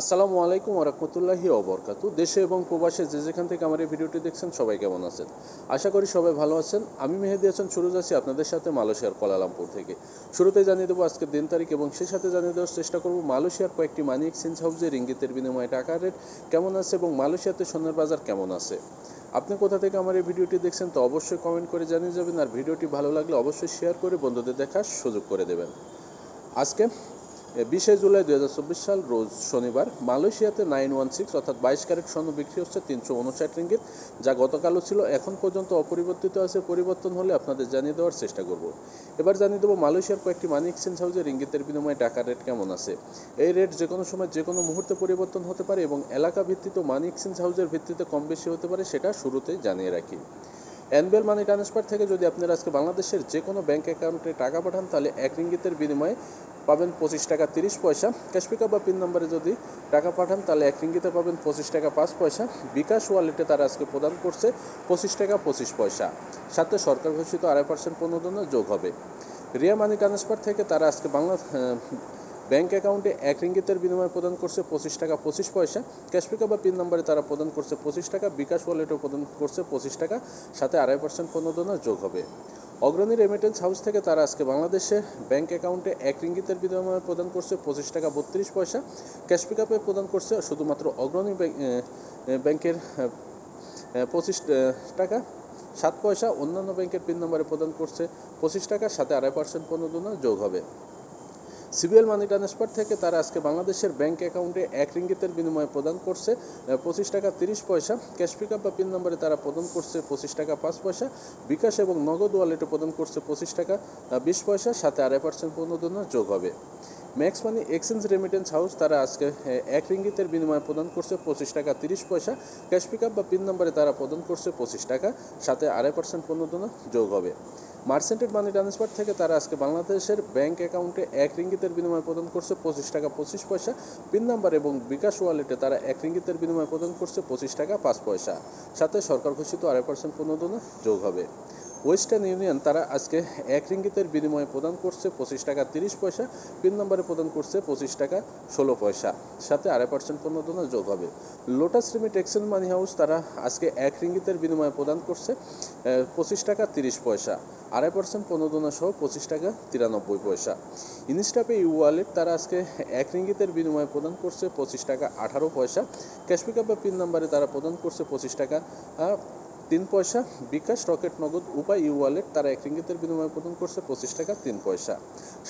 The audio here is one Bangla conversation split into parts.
আসসালামু আলাইকুম ওরহমতুল্লাহি অবরকাত দেশে এবং প্রবাসে যে যেখান থেকে আমার এই ভিডিওটি দেখছেন সবাই কেমন আছেন? আশা করি সবাই ভালো আছেন। আমি মেহেদি হাসান, শুরু যাচ্ছি আপনাদের সাথে মালয়েশিয়ার কোলালামপুর থেকে। শুরুতে জানিয়ে দেবো আজকের দিন তারিখ এবং সেই সাথে জানিয়ে দেওয়ার চেষ্টা করব মালয়েশিয়ার কয়েকটি মানি এক্সচেঞ্জ হাউসে রিঙ্গিতের বিনিময়ে টাকার রেট কেমন আছে এবং মালয়েশিয়াতে সোনার বাজার কেমন আছে। আপনি কোথা থেকে আমার এই ভিডিওটি দেখছেন তো অবশ্যই কমেন্ট করে জানিয়ে যাবেন। আর ভিডিওটি ভালো লাগলে অবশ্যই শেয়ার করে বন্ধুদের দেখার সুযোগ করে দেবেন। আজকে বিশে জুলাই দু হাজার চব্বিশ সাল, রোজ শনিবার, মালয়েশিয়াতে নাইন ওয়ান সিক্স অর্থাৎ বাইশ ক্যারেট স্বর্ণ বিক্রি হচ্ছে তিনশো উনষাট রিঙ্গিত, যা গতকালও ছিল, এখন পর্যন্ত অপরিবর্তিত আছে। পরিবর্তন হলে আপনাদের জানিয়ে দেওয়ার চেষ্টা করব। এবার জানিয়ে দেবো, মালয়েশিয়ার কয়েকটি মানি এক্সচেঞ্জ হাউসে রিঙ্গিতের বিনিময়ে টাকার রেট কেমন আছে। এই রেট যে কোনো সময়, যে কোনো মুহূর্তে পরিবর্তন হতে পারে এবং এলাকা ভিত্তিতে মানি এক্সচেঞ্জ হাউসের ভিত্তিতে কম বেশি হতে পারে, সেটা শুরুতেই জানিয়ে রাখি। অ্যানবেল মানি ট্রান্সফার থেকে যদি আপনারা আজকে বাংলাদেশের যে কোনো ব্যাঙ্ক অ্যাকাউন্টে টাকা পাঠান, তাহলে এক রিঙ্গিতের বিনিময়ে পাবেন পঁচিশ টাকা তিরিশ পয়সা। ক্যাশ পিকআপ বা পিন নম্বরে যদি টাকা পাঠান, তাহলে এক রিঙ্গিতে পাবেন পঁচিশ টাকা পাঁচ পয়সা। বিকাশ ওয়ালেটে তারা আজকে প্রদান করছে পঁচিশ টাকা পঁচিশ পয়সা। সাথে সরকার ঘোষিত আড়াই পার্সেন্ট প্রণোদনা যোগ হবে। রিয়া মানি ট্রান্সফার থেকে তারা আজকে বাংলা ব্যাংক অ্যাকাউন্টে এক রিঙ্গিতের বিনিময়ে প্রদান করছে পঁচিশ টাকা পঁচিশ পয়সা। ক্যাশ পিকআপ বা পিন নম্বরে তারা প্রদান করছে পঁচিশ টাকা, বিকাশ ওয়ালেটও প্রদান করছে পঁচিশ টাকা, সাথে আড়াই পার্সেন্ট প্রণোদনা যোগ হবে। অগ্রণী রেমিটেন্স হাউস থেকে তারা আজকে বাংলাদেশে ব্যাংক অ্যাকাউন্টে এক রিঙ্গিতের বিনিময়ে প্রদান করছে পঁচিশ টাকা বত্রিশ পয়সা। ক্যাশ পিকআপে প্রদান করছে শুধুমাত্র অগ্রণী ব্যাংকের পঁচিশ টাকা, সাত পয়সা। অন্যান্য ব্যাংকের পিন নম্বরে প্রদান করছে পঁচিশ টাকা, সাথে আড়াই পার্সেন্ট প্রণোদনা যোগ হবে। সিবিএল মানি ট্রান্সফার থেকে তারা আজকে বাংলাদেশের ব্যাংক অ্যাকাউন্টে এক রিঙ্গিতের বিনিময়ে প্রদান করছে পঁচিশ টাকা তিরিশ পয়সা। ক্যাশ পিক বা পিন নম্বরে তারা প্রদান করছে পঁচিশ টাকা পাঁচ পয়সা। বিকাশ এবং নগদ ওয়ালেটে প্রদান করছে পঁচিশ টাকা বিশ পয়সা। সাথে আড়াই পার্সেন্ট প্রণোদনা যোগ হবে। Max money exchange remittance house তারা আজকে এক রিঙ্গিতের বিনিময়ে প্রদান করছে পঁচিশ টাকা তিরিশ পয়সা। ক্যাশ পিকআপ বা পিন নম্বরে তারা প্রদান করছে পঁচিশ টাকা, সাথে আড়াই পার্সেন্ট প্রণোদনা যোগ হবে। মার্সেন্টেড মানি ট্রান্সফার থেকে তারা আজকে বাংলাদেশের ব্যাংক অ্যাকাউন্টে এক রিঙ্গিতের বিনিময়ে প্রদান করছে পঁচিশ টাকা পঁচিশ পয়সা। পিন নাম্বার এবং বিকাশ ওয়ালেটে তারা এক রিঙ্গিতের বিনিময়ে প্রদান করছে পঁচিশ টাকা পাঁচ পয়সা। সাথে সরকার ঘোষিত আড়াই পার্সেন্ট প্রণোদনা যোগ হবে। ওয়েস্টার্ন ইউনিয়ন তারা আজকে এক রিঙ্গিতের বিনিময়ে প্রদান করছে পঁচিশ টাকা তিরিশ পয়সা পিন নম্বরে প্রদান করছে পঁচিশ টাকা ষোলো পয়সা। সাথে আড়াই পার্সেন্ট প্রণোদনা যোগ হবে। Lotus remit exchange money house তারা আজকে এক রিঙ্গিতের বিনিময়ে প্রদান করছে পঁচিশ টাকা তিরিশ পয়সা, আড়াই পার্সেন্ট প্রণোদনা সহ পঁচিশ টাকা তিরানব্বই পয়সা। ইনস্টাপে ইউ ওয়ালেট তারা আজকে এক রিঙ্গিতের বিনিময়ে প্রদান করছে পঁচিশ টাকা আঠারো পয়সা ক্যাশ পিন নাম্বারে তারা প্রদান করছে পঁচিশ টাকা তিন পয়সা, বিকাশ, রকেট, নগদ, উপায়, ইউ ওয়ালেট, তারা এক রিঙ্গিতের বিনিময়ে প্রদান করছে পঁচিশ টাকা তিন পয়সা।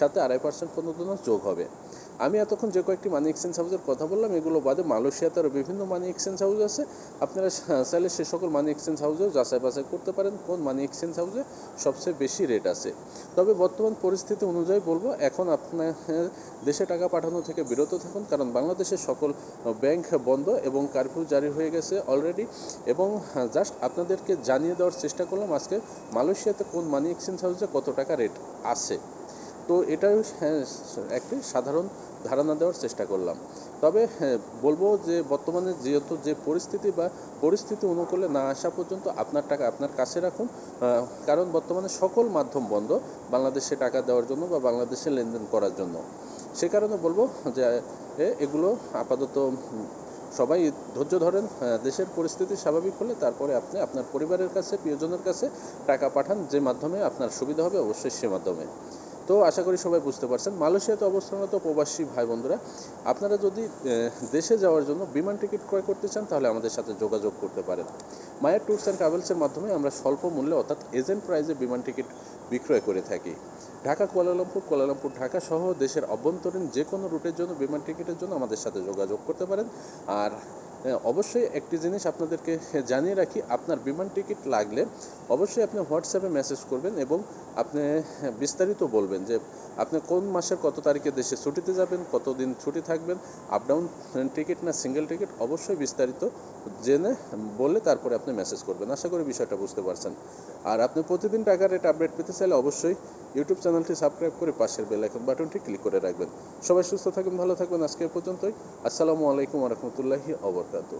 সাথে আড়াই পার্সেন্ট প্রণোদনা যোগ হবে। আমি এতক্ষণ যে কয়েকটি মানি এক্সচেঞ্জ হাউসের কথা বললাম, এগুলো বাদে মালয়েশিয়াতে আরও বিভিন্ন মানি এক্সচেঞ্জ হাউস আছে। আপনারা চাইলে সে সকল মানি এক্সচেঞ্জ হাউসেও যাচাই বাছাই করতে পারেন, কোন মানি এক্সচেঞ্জ হাউসে সবচেয়ে বেশি রেট আছে। তবে বর্তমান পরিস্থিতি অনুযায়ী বলব, এখন আপনার দেশে টাকা পাঠানো থেকে বিরত থাকুন, কারণ বাংলাদেশের সকল ব্যাংক বন্ধ এবং কারফিউ জারি হয়ে গেছে অলরেডি এবং জাস্ট আপনাদেরকে জানিয়ে দেওয়ার চেষ্টা করলাম আজকে মালয়েশিয়াতে কোন মানি এক্সচেঞ্জ হাউসে কত টাকা রেট আছে। তো এটাই হ্যাঁ, একটি সাধারণ ধারণা দেওয়ার চেষ্টা করলাম। তবে হ্যাঁ, বলব যে বর্তমানে যেহেতু যে পরিস্থিতি বা পরিস্থিতি অনুকূলে না আসা পর্যন্ত আপনার টাকা আপনার কাছে রাখুন। কারণ বর্তমানে সকল মাধ্যম বন্ধ বাংলাদেশে টাকা দেওয়ার জন্য বা বাংলাদেশে লেনদেন করার জন্য। সে কারণে বলব যে এগুলো আপাতত সবাই ধৈর্য ধরেন দেশের পরিস্থিতি স্বাভাবিক হলে তারপরে আপনি আপনার পরিবারের কাছে, প্রিয়জনের কাছে টাকা পাঠান, যে মাধ্যমে আপনার সুবিধা হবে অবশ্যই সে মাধ্যমে। তো আশা করি সবাই বুঝতে পারছেন। মালয়েশিয়াতে অবস্থানরত প্রবাসী ভাই বন্ধুরা আপনারা যদি দেশে যাওয়ার জন্য বিমান টিকিট ক্রয় করতে চান, তাহলে আমাদের সাথে যোগাযোগ করতে পারেন। মায়ের ট্যুরস অ্যান্ড ট্রাভেলসের মাধ্যমে আমরা স্বল্প মূল্যে অর্থাৎ এজেন্ট প্রাইজে বিমান টিকিট বিক্রয় করে থাকি। ঢাকা, কুয়ালালামপুর কুয়ালালামপুর, ঢাকা সহ দেশের অভ্যন্তরীণ যে কোনো রুটের জন্য, বিমান টিকিটের জন্য আমাদের সাথে যোগাযোগ করতে পারেন। আর অবশ্যই একটি জিনিস আপনাদেরকে জানিয়ে রাখি, আপনার বিমান টিকিট লাগলে অবশ্যই আপনি হোয়াটসঅ্যাপে মেসেজ করবেন এবং আপনি বিস্তারিত বলবেন যে আপনি কোন মাসের কত তারিখে দেশে ছুটিতে যাবেন, কতদিন ছুটি থাকবেন আপ ডাউন টিকিট না সিঙ্গেল টিকিট অবশ্যই বিস্তারিত জেনে বলে তারপরে আপনি মেসেজ করবেন। আশা করি বিষয়টা বুঝতে পারছেন। আর আপনি প্রতিদিন টাকার রেট আপডেট পেতে চাইলে অবশ্যই ইউটিউব চ্যানেলটি সাবস্ক্রাইব করে পাশের বেল আইকন বাটনটি ক্লিক করে রাখবেন। সবাই সুস্থ থাকবেন ভালো থাকবেন আজকে পর্যন্তই। আসসালামু আলাইকুম রহমতুল্লাহি অবরকাত